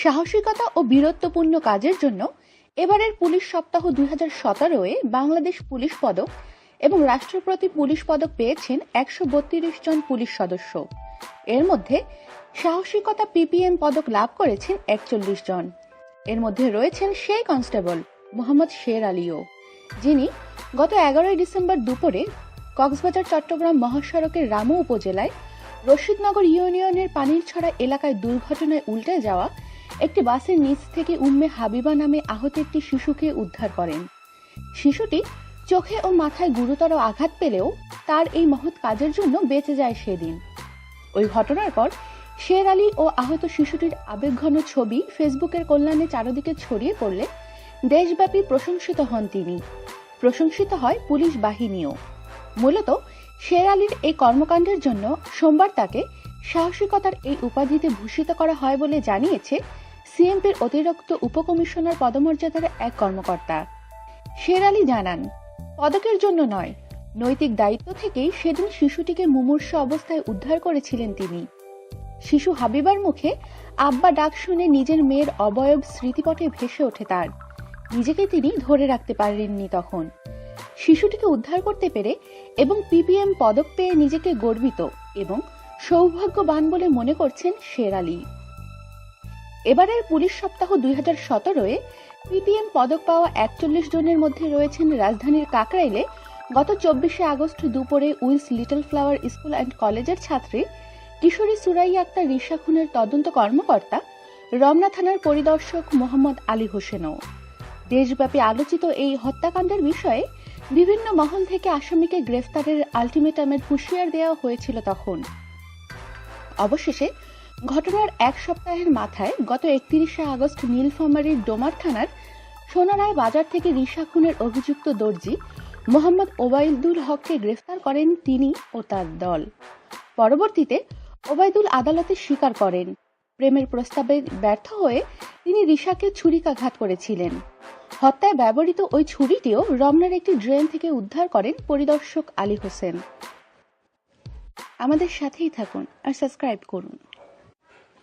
সাহসিকতা ও বীরত্বপূর্ণ কাজের জন্য এবারের পুলিশ সপ্তাহ দুই হাজার সতেরোয় বাংলাদেশ পুলিশ পদক এবং রাষ্ট্রপতি পুলিশ পদক পেয়েছেন একশো বত্রিশ জন পুলিশ সদস্য। এর মধ্যে সাহসিকতা পিপিএম পদক লাভ করেছেন একচল্লিশ জন। এর মধ্যে রয়েছেন সেই কনস্টেবল, মোহাম্মদ শের আলীও, যিনি গত এগারোই ডিসেম্বর দুপুরে কক্সবাজার, চট্টগ্রাম মহাসড়কের রামু উপজেলায় রশিদনগর ইউনিয়নের পানির ছড়া এলাকায় দুর্ঘটনায় উল্টে যাওয়া একটি বাসের নিচ থেকে উম্মে হাবিবা নামে আহত একটি শিশুকে উদ্ধার করেন। শিশুটি চোখে ও মাথায় গুরুতর আঘাত পেলেও তার এই মহৎ কাজের জন্য বেঁচে যায় সেদিন। ওই ঘটনার পর শের আলী ও আহত শিশুটির আবেগঘন ছবি ফেসবুকের কল্যাণে চারদিকে ছড়িয়ে পড়লে দেশব্যাপী প্রশংসিত হন তিনি। প্রশংসিত হয় পুলিশ বাহিনীও। মূলত শের আলীর এই কর্মকাণ্ডের জন্য সোমবার তাকে সাহসিকতার এই উপাধিতে ভূষিত করা হয় বলে জানিয়েছে সিএমপির অতিরিক্ত উপকমিশনার পদমর্যাদার এক কর্মকর্তা। শের আলী জানান, পদকের জন্য নয়, নৈতিক দায়িত্ব থেকেই সেদিন শিশুটিকে মুমূর্ষ অবস্থায় উদ্ধার করেছিলেন তিনি। শিশু হাবিবার মুখে আব্বা ডাক শুনে নিজের মেয়ের অবয়ব স্মৃতিপটে ভেসে ওঠে তার। নিজেকে তিনি ধরে রাখতে পারেননি তখন। শিশুটিকে উদ্ধার করতে পেরে এবং পিপিএম পদক পেয়ে নিজেকে গর্বিত এবং সৌভাগ্যবান বলে মনে করছেন শের আলী। এবারের পুলিশ সপ্তাহ দুই হাজার সতেরোয় পিপিএম পদক পাওয়া একচল্লিশ জনের মধ্যে রয়েছেন রাজধানীর কাকরাইলে গত চব্বিশে আগস্ট দুপুরে Wills Little Flower School and কলেজের ছাত্রী কিশোরী সুরাই আক্তার, রিশা খুনের তদন্ত কর্মকর্তা, রমনা থানার পরিদর্শক মোহাম্মদ আলী হোসেনও। দেশব্যাপী আলোচিত এই হত্যাকাণ্ডের বিষয়ে বিভিন্ন মহল থেকে আসামিকে গ্রেফতারের আলটিমেটামের হুঁশিয়ার দেওয়া হয়েছিল তখন। অবশেষে ঘটনার এক সপ্তাহের মাথায় গত একত্রিশে আগস্ট নীলফামারীর ডোমার থানার সোনারায় বাজার থেকে রিসা খুনের অভিযুক্ত দর্জি মোহাম্মদ ওবায়দুল হককে গ্রেফতার করেন তিনি ও তার দল। পরবর্তীতে ওবায়দুল আদালতে স্বীকার করেন। প্রেমের প্রস্তাবে ব্যর্থ হয়ে তিনি রিসাকে ছুরিকাঘাত করেছিলেন। হত্যায় ব্যবহৃত ওই ছুরিটিও রমনার একটি ড্রেন থেকে উদ্ধার করেন পরিদর্শক আলী হোসেন। আমাদের সাথেই থাকুন আর সাবস্ক্রাইব করুন।